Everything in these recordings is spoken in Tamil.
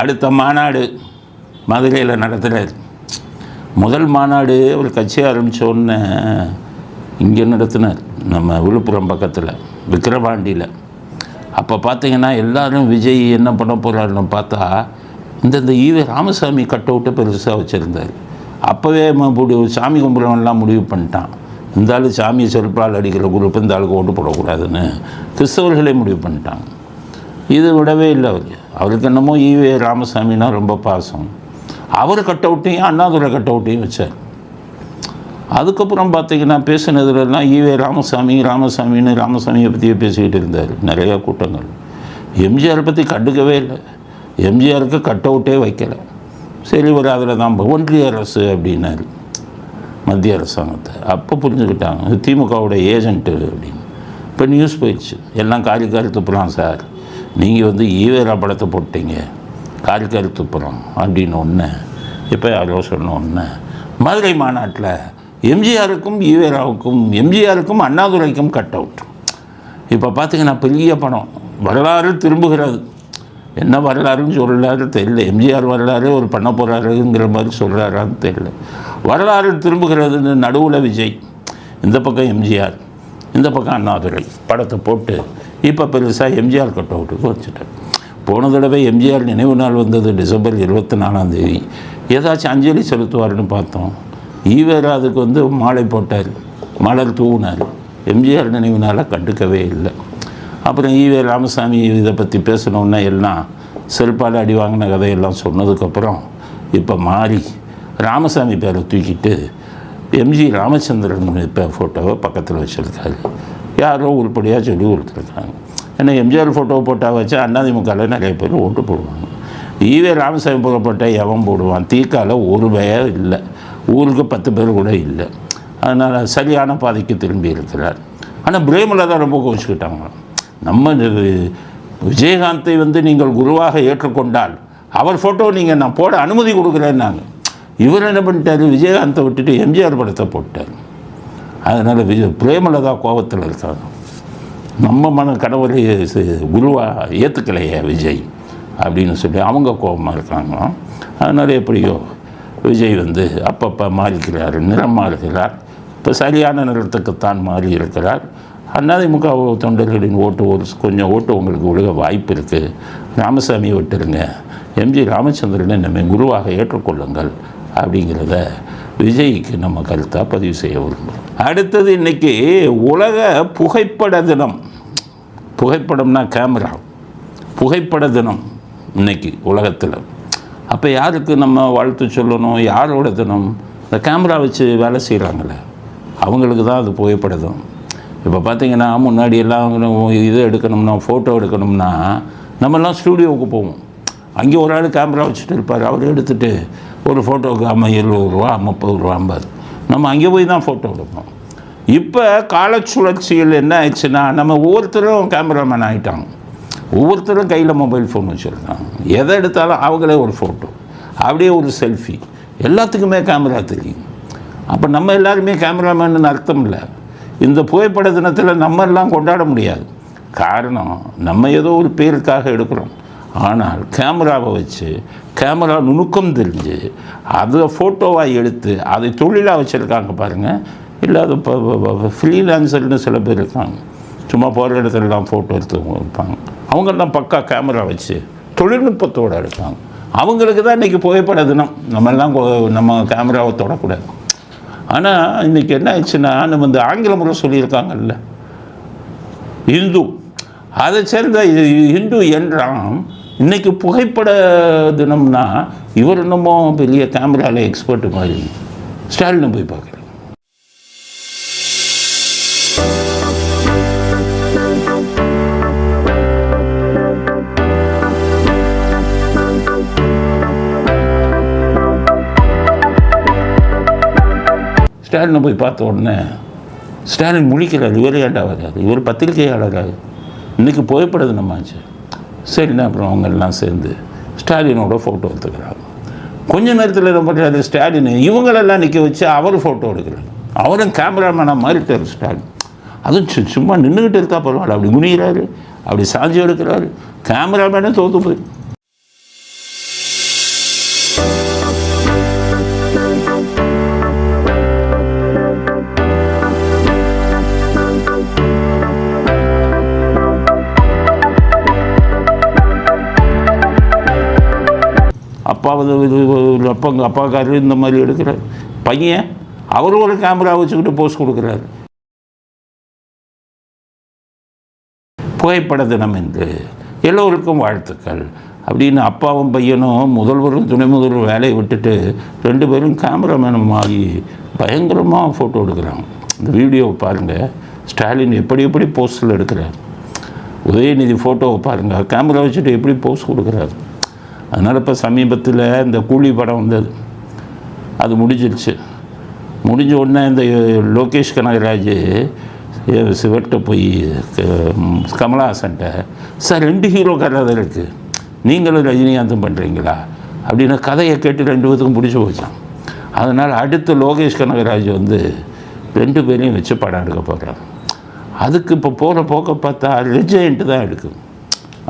அடுத்த மாநாடு மதுரையில் நடத்துகிறார் முதல் மாநாடு அவர் கட்சி ஆரம்பித்த இங்கே நடத்தினார். நம்ம விழுப்புரம் பக்கத்தில் விக்கிரவாண்டியில். அப்போ பார்த்தீங்கன்னா எல்லாரும் விஜய் என்ன பண்ண போகிறாருன்னு பார்த்தா இந்த இந்த ஈவே ராமசாமி கட் அவுட்டை பெருசாக வச்சுருந்தார். அப்போவே இப்படி சாமி கும்பிட்றவன்லாம் முடிவு பண்ணிட்டான். இந்த ஆள் சாமியை செருப்பால் அடிக்கிற குரூப் இந்த ஆளுக்கு ஓட்டு போடக்கூடாதுன்னு கிறிஸ்தவர்களே முடிவு பண்ணிட்டாங்க. இது விடவே இல்லை அவர். அவருக்கு என்னமோ ஈவே ராமசாமினா ரொம்ப பாசம். அவர் கட் அவுட்டையும் அண்ணாதுரை கட் அவுட்டையும் வச்சார். அதுக்கப்புறம் பார்த்தீங்கன்னா பேசினதுலலாம் ஈவே ராமசாமி ராமசாமின்னு ராமசாமியை பற்றியே பேசிக்கிட்டு இருந்தார். நிறையா கூட்டங்கள். எம்ஜிஆரை பற்றி கண்டுக்கவே இல்லை. எம்ஜிஆருக்கு கட் அவுட்டே வைக்கல. சரி ஒரு அதில் தான் ஒன்றிய அரசு அப்படின்னாரு. மத்திய அரசாங்கத்தை. அப்போ புரிஞ்சுக்கிட்டாங்க. திமுகவோட ஏஜென்ட்டு அப்படின்னு. இப்போ நியூஸ் போயிடுச்சு. எல்லாம் காரி காரி துப்புறான் சார். நீங்கள் வந்து ஈவேரா படத்தை போட்டீங்க. காரி காரி துப்புறோம் அப்படின்னு ஒன்று இப்போ யாரோ சொன்ன ஒன்று மதுரை மாநாட்டில் எம்ஜிஆருக்கும் ஈவேராவுக்கும் எம்ஜிஆருக்கும் அண்ணாதுரைக்கும் கட் அவுட் இப்போ பார்த்தீங்கன்னா பெரிய படம். வரலாறு திரும்புகிறது. என்ன வரலாறுன்னு சொல்கிறாரு தெரியல. எம்ஜிஆர் வரலாறு ஒரு பண்ண போகிறாருங்கிற மாதிரி சொல்கிறாரான்னு தெரியல. வரலாறு திரும்புகிறதுன்னு நடுவில் விஜய். இந்த பக்கம் எம்ஜிஆர். இந்த பக்கம் அண்ணாதுரை படத்தை போட்டு இப்போ பெருசாக எம்ஜிஆர் கட் அவுட்டுக்கு வச்சுட்டேன் போன தடவை எம்ஜிஆர் நினைவு நாள் வந்தது டிசம்பர் இருபத்தி நாலாம் தேதி. ஏதாச்சும் அஞ்சலி செலுத்துவார்னு பார்த்தோம். ஈவேரா அதுக்கு வந்து மாலை போட்டார். மலர் தூவினார். எம்ஜிஆர் நினைவு நாளாக கண்டுக்கவே இல்லை. அப்புறம் ஈவே ராமசாமி இதை பற்றி பேசணுன்னா எல்லாம் செல்பால் அடி வாங்கின கதையெல்லாம் சொன்னதுக்கப்புறம் இப்போ மாறி ராமசாமி பேரை தூக்கிட்டு எம்ஜி ராமச்சந்திரன் இப்போ ஃபோட்டோவை பக்கத்தில் வச்சுருக்காரு. யாரோ உருப்படியாக சொல்லி கொடுத்துருக்காங்க. ஏன்னா எம்ஜிஆர் ஃபோட்டோவை போட்டால் வச்சு அண்ணாதிமுகவில் நிறைய பேர் ஓட்டு போடுவாங்க. ஈவே ராமசாமி போட்ட எவன் போடுவான்? தீக்கால ஒரு பேர் இல்லை. ஊருக்கு பத்து பேர் கூட இல்லை. அதனால் சரியான பாதைக்கு திரும்பி இருக்கிறார். ஆனால் பிரேமலதா ரொம்ப கோச்சிக்கிட்டாங்க. நம்ம விஜயகாந்தை வந்து நீங்கள் குருவாக ஏற்றுக்கொண்டால் அவர் ஃபோட்டோ நீங்கள் நான் போட அனுமதி கொடுக்குறேன்னாங்க. இவர் என்ன பண்ணிட்டாரு? விஜயகாந்தை விட்டுட்டு எம்ஜிஆர் படத்தை போட்டார். அதனால் விஜய் பிரேமலதா கோபத்தில் இருக்காங்க. நம்ம மன கணவரை குருவா ஏற்றுக்கலையே விஜய் அப்படின்னு சொல்லி அவங்க கோபமாக இருக்காங்க. அதனால் எப்படியோ விஜய் வந்து அப்பப்போ மாறிக்கிறார் நிறம் மாறுகிறார். இப்போ சரியான நிறத்துக்குத்தான் மாறி இருக்கிறார். அதிமுக தொண்டர்களின் ஓட்டு ஒரு கொஞ்சம் ஓட்டு உங்களுக்கு விழுக வாய்ப்பு இருக்குது ராமசாமியை விட்டுருங்க. எம்ஜி ராமச்சந்திரனை நம்ம குருவாக ஏற்றுக்கொள்ளுங்கள். அப்படிங்கிறத விஜய்க்கு நம்ம கருத்தாக பதிவு செய்ய விரும்புகிறோம் அடுத்தது இன்றைக்கி உலக புகைப்பட தினம். புகைப்படம்னா கேமரா புகைப்பட தினம் இன்னைக்கு உலகத்தில். அப்போ யாருக்கு நம்ம வாழ்த்து சொல்லணும்? யாரோட தினம்? இந்த கேமரா வச்சு வேலை செய்கிறாங்களே அவங்களுக்கு தான் அது புகைப்பட தினம். இப்போ பார்த்தீங்கன்னா முன்னாடி எல்லாம் இது எடுக்கணும்னா ஃபோட்டோ எடுக்கணும்னா நம்மெல்லாம் ஸ்டூடியோவுக்கு போவோம். அங்கே ஒரு ஆள் கேமரா வச்சுட்டு இருப்பார். அவர் எடுத்துகிட்டு ஒரு ஃபோட்டோவுக்கு அம்மா இருபது ரூபா முப்பது ரூபா ஐம்பது. நம்ம அங்கே போய் தான் ஃபோட்டோ எடுப்போம். இப்போ கால சுழற்சியில் என்ன ஆயிடுச்சுன்னா நம்ம ஒவ்வொருத்தரும் கேமராமேன் ஆகிட்டாங்க ஒவ்வொருத்தரும் கையில் மொபைல் ஃபோன் வச்சுருக்காங்க. எதை எடுத்தாலும் அவங்களே ஒரு ஃபோட்டோ அப்படியே ஒரு செல்ஃபி எல்லாத்துக்குமே கேமரா தெரியும். அப்போ நம்ம எல்லாருமே கேமராமேன்னு அர்த்தம் இல்லை. இந்த புகைப்பட தினத்தில் நம்ம எல்லாம் கொண்டாட முடியாது. காரணம் நம்ம ஏதோ ஒரு பேருக்காக எடுக்கிறோம். ஆனால் கேமராவை வச்சு கேமரா நுணுக்கம் தெரிஞ்சு அதை ஃபோட்டோவாக எடுத்து அதை தொழிலாக வச்சுருக்காங்க பாருங்கள் இல்லை அது இப்போ ஃப்ரீலான்சர்னு சில பேர் இருக்காங்க. சும்மா போகிற இடத்துலலாம் ஃபோட்டோ எடுத்து இருப்பாங்க. அவங்கெல்லாம் பக்கா கேமரா வச்சு தொழில்நுட்பத்தோடு எடுப்பாங்க அவங்களுக்கு தான் இன்றைக்கி புகைப்பட தினம். நம்மெல்லாம் நம்ம கேமராவை தொடக்கூடாது. ஆனால் இன்றைக்கி என்ன ஆயிடுச்சுன்னா நம்ம இந்த ஆங்கில முறை சொல்லியிருக்காங்கல்ல. இந்து. அதை சேர்ந்த இந்து என்றாம் இன்னைக்கு புகைப்பட தினம்னா இவர் என்னமோ பெரிய கேமராவில் எக்ஸ்பர்ட் மாதிரி. ஸ்டாலினை போய் பார்க்குறேன் ஸ்டாலினை போய் பார்த்த உடனே ஸ்டாலின் முழிக்கிறார் இவர் ஏண்டா வராது இவர் பத்திரிகையாளராக இன்றைக்கி புகைப்பட தினமாச்சு. சரிண்ணா அப்புறம் அவங்க எல்லாம் சேர்ந்து ஸ்டாலினோட ஃபோட்டோ எடுத்துக்கிறாங்க. கொஞ்ச நேரத்தில் ரொம்ப ஸ்டாலின் இவங்களெல்லாம் நிற்க வச்சு அவர் ஃபோட்டோ எடுக்கிறார். அவரும் கேமராமேனாக மாறிட்டார் ஸ்டாலின். அதுவும் சு- சும்மா நின்றுக்கிட்டு இருக்கா பரவாயில்ல. அப்படி குனிகிறாரு அப்படி சாஞ்சி எடுக்கிறாரு. கேமராமேனே தோற்று போயிருக்கு அப்பாவது இது அப்பா அப்பாக்காரர் அப்பாக்காரரு இந்த மாதிரி எடுக்கிறார். பையன் அவரும் ஒரு கேமரா வச்சுக்கிட்டு போஸ்ட் கொடுக்குறாரு. புகைப்பட தினம் என்று எல்லோருக்கும் வாழ்த்துக்கள். அப்படின்னு அப்பாவும் பையனும் முதல்வரும் துணை முதல்வர் வேலையை விட்டுட்டு ரெண்டு பேரும் கேமராமேனும் ஆகி பயங்கரமாக ஃபோட்டோ எடுக்கிறாங்க. இந்த வீடியோவை பாருங்கள் ஸ்டாலின் எப்படி எப்படி போஸ்டில் எடுக்கிறார். உதயநிதி ஃபோட்டோவை பாருங்கள் கேமரா வச்சுட்டு எப்படி போஸ்ட் கொடுக்குறாரு. அதனால் இப்போ சமீபத்தில் இந்த கூலி படம் வந்தது. அது முடிஞ்சிருச்சு. முடிஞ்ச உடனே இந்த லோகேஷ் கனகராஜ் சிவர்கிட்ட போய் கமலஹாசன்ட்ட சார் ரெண்டு ஹீரோ கதை இருக்குது நீங்களும் ரஜினிகாந்தும் பண்ணுறீங்களா அப்படின்னு கதையை கேட்டு ரெண்டு பேத்துக்கும் பிடிச்சி போச்சான் அதனால் அடுத்து லோகேஷ் கனகராஜ் வந்து ரெண்டு பேரையும் வச்சு படம் எடுக்க போகிறார் அதுக்கு இப்போ போகிற போக்க பார்த்தா ரிஜெயண்ட் தான் எடுக்கும்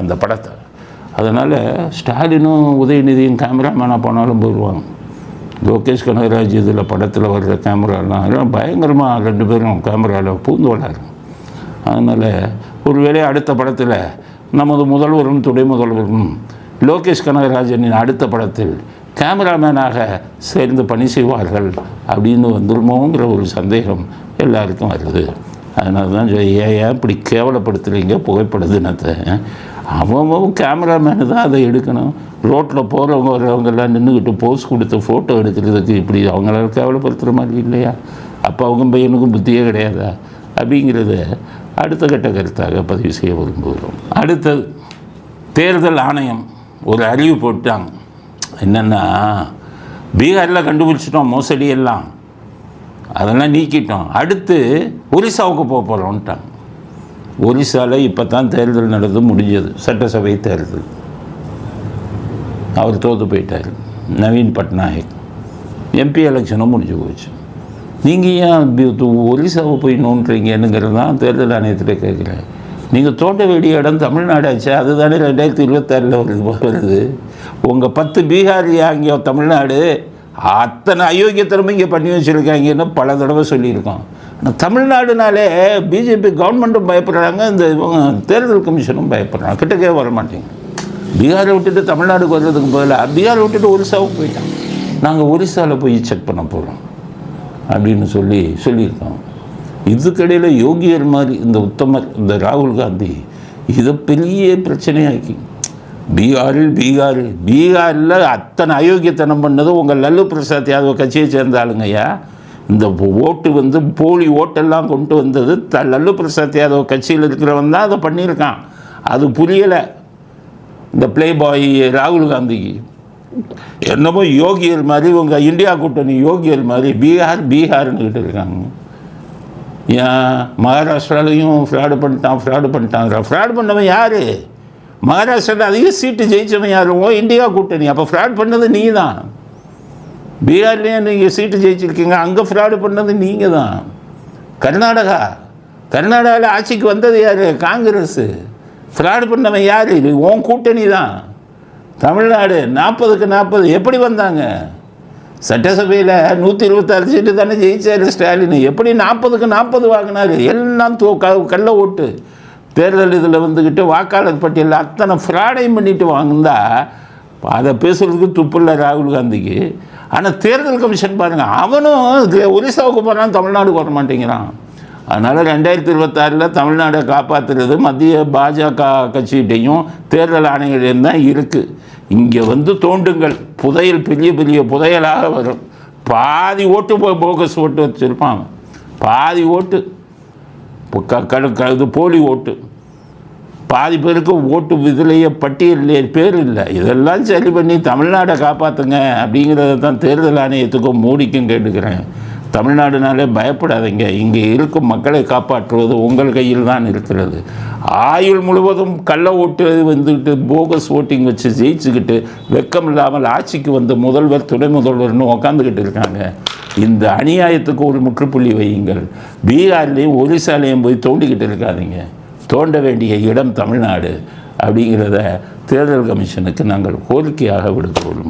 அந்த படத்தை. அதனால் ஸ்டாலினும் உதயநிதியும் கேமராமேனாக போனாலும் போயிடுவாங்க. லோகேஷ் கனகராஜ் இதில் படத்தில் வர்ற கேமராலாம் பயங்கரமாக ரெண்டு பேரும் கேமராவில் பூந்து வளரும் அதனால் ஒருவேளை அடுத்த படத்தில் நமது முதல்வரும் துணை முதல்வரும் லோகேஷ் கனகராஜனின் அடுத்த படத்தில் கேமராமேனாக சேர்ந்து பணி செய்வார்கள் அப்படின்னு வந்துருமோங்கிற ஒரு சந்தேகம் எல்லாருக்கும் வருது. அதனால தான் ஏன் ஏன் இப்படி கேவலப்படுத்துகிறீங்க புகைப்பட தினத்தை. அவன் கேமராமேனு தான் அதை எடுக்கணும். ரோட்டில் போகிறவங்க வரவங்கெல்லாம் நின்றுக்கிட்டு போஸ் கொடுத்து ஃபோட்டோ எடுக்கிறதுக்கு இப்படி அவங்களால கேவலப்படுத்துகிற மாதிரி இல்லையா? அப்போ அவங்க பையனுக்கும் புத்தியே கிடையாதா? அப்படிங்கிறத அடுத்த கட்ட கருத்தாக பதிவு செய்ய விரும்புகிறோம். அடுத்தது தேர்தல் ஆணையம் ஒரு அறிவு போட்டாங்க. என்னென்னா பீகாரில் கண்டுபிடிச்சிட்டோம் மோசடி எல்லாம் அதெல்லாம் நீக்கிட்டோம். அடுத்து ஒரிசாவுக்கு போக போகிறோன்ட்டாங்க ஒரிசாவில் இப்போ தான் தேர்தல் நடந்து முடிஞ்சது. சட்டசபை தேர்தல். அவர் தோற்று போயிட்டார். நவீன் பட்நாயக். எம்பி எலெக்ஷனும் முடிஞ்சு போச்சு. நீங்கள் ஏன் ஒரிசாவை போய் நோன்றீங்கன்னுங்கிறது தான் தேர்தல் ஆணையத்தில் கேட்குறேன். நீங்கள் தோட்ட வேண்டிய இடம் தமிழ்நாடாச்சு அதுதானே ரெண்டாயிரத்தி இருபத்தாறில் வருது வருது. உங்கள் பத்து பீகார் அங்கே தமிழ்நாடு அத்தனை அயோக்கியத்தனமும் இங்கே பண்ணி வச்சுருக்காங்கன்னு பல தடவை சொல்லியிருக்கோம். தமிழ்நாடுனாலே பிஜேபி கவர்மெண்ட்டும் பயப்படுறாங்க இந்த இவங்க தேர்தல் கமிஷனும் பயப்படுறாங்க. கிட்டக்கே வர மாட்டேங்க பீகாரை விட்டுட்டு தமிழ்நாடுக்கு வர்றதுக்கு பதிலாக பீகாரை விட்டுட்டு ஒரிசாவுக்கு போயிட்டான். நாங்கள் ஒரிசாவில் போய் செக் பண்ண போகிறோம் அப்படின்னு சொல்லி சொல்லியிருக்கோம். இதுக்கிடையில் யோகியர் மாதிரி இந்த உத்தமர் இந்த ராகுல் காந்தி இதை பெரிய பிரச்சனையாக்கி பீகாரில் பீகாரில் பீகாரில் அத்தனை அயோக்கியத்தனம் பண்ணதும் உங்கள் லல்லு பிரசாத் யாதவ் கட்சியை சேர்ந்த ஆளுங்கய்யா இந்த ஓட்டு வந்து போலி ஓட்டெல்லாம் கொண்டு வந்தது த லல்லு பிரசாத் யாதவ் கட்சியில் இருக்கிறவன் தான் அதை பண்ணியிருக்கான். அது புரியலை. இந்த ப்ளே பாய் ராகுல் காந்திக்கு என்னமோ யோகியர் மாதிரி உங்கள் இந்தியா கூட்டணி யோகியர் மாதிரி பீகார் பீகார்னு கிட்ட இருக்காங்க. ஏன்? மகாராஷ்டிராலையும் ஃப்ராடு பண்ணிட்டான் ஃப்ராடு பண்ணிட்டான். ஃப்ராட் பண்ணவன் யார்? மகாராஷ்டிராவில் அதிக சீட்டு ஜெயிச்சவன் யாரும் ஓ இந்தியா கூட்டணி. அப்போ ஃப்ராட் பண்ணது நீ தான் பீகார்லேயும் நீங்கள் சீட்டு ஜெயிச்சிருக்கீங்க. அங்கே ஃப்ராடு பண்ணது நீங்கள் தான் கர்நாடகா. கர்நாடகாவில் ஆட்சிக்கு வந்தது யார்? காங்கிரஸு. ஃப்ராடு பண்ணவன் யார்? இது உன் கூட்டணி தான் தமிழ்நாடு நாற்பதுக்கு நாற்பது. எப்படி வந்தாங்க? சட்டசபையில் நூற்றி இருபத்தாறு சீட்டு தானே ஜெயிச்சார் ஸ்டாலின். எப்படி நாற்பதுக்கு நாற்பது வாங்கினாரு? எல்லாம் தூ க கள்ள ஓட்டு. தேர்தல் இதில் வந்துக்கிட்டு வாக்காளர் பட்டியலில் அத்தனை ஃப்ராடையும் பண்ணிட்டு வாங்கினா அதை பேசுகிறதுக்கு துப்பில்லை ராகுல் காந்திக்கு. ஆனால் தேர்தல் கமிஷன் பாருங்கள் அவனும் ஒரிசாவுக்கு போகிறான் தமிழ்நாடுக்கு வர மாட்டேங்கிறான். அதனால் ரெண்டாயிரத்தி இருபத்தாறில் தமிழ்நாடை காப்பாற்றுறது மத்திய பாஜக கட்சிகிட்டையும் தேர்தல் ஆணையம் தான் இருக்குது இங்கே வந்து தோண்டுங்கள். புதையல் பெரிய பெரிய புதையலாக வரும். பாதி ஓட்டு போ- போகஸ் ஓட்டு வச்சுருப்பான் பாதி ஓட்டு. இப்போ க க- க- இது போலி ஓட்டு. பாதி பேருக்கு ஓட்டு இதிலேயே பட்டியலிலே பேர் இல்லை. இதெல்லாம் சரி பண்ணி தமிழ்நாடை காப்பாற்றுங்க அப்படிங்கிறத தான் தேர்தல் ஆணையத்துக்கும் மோடிக்கும் கேட்டுக்கிறேன். தமிழ்நாடுனாலே பயப்படாதீங்க. இங்கே இருக்கும் மக்களை காப்பாற்றுவது உங்கள் கையில் தான் இருக்கிறது. ஆயுள் முழுவதும் கள்ள ஓட்டு வந்துக்கிட்டு போகஸ் ஓட்டிங் வச்சு ஜெயிச்சுக்கிட்டு வெக்கம் இல்லாமல் ஆட்சிக்கு வந்த முதல்வர் துணை முதல்வர்னு உக்காந்துக்கிட்டு இருக்காங்க. இந்த அநியாயத்துக்கு ஒரு முற்றுப்புள்ளி வையுங்கள். பீகார்லேயும் ஒரிசாலையும் போய் தோண்டிக்கிட்டு இருக்காதீங்க. தோண்ட வேண்டிய இடம் தமிழ்நாடு அப்படிங்கிறத தேர்தல் கமிஷனுக்கு நாங்கள் கோரிக்கையாக விடுக்கிறோம்.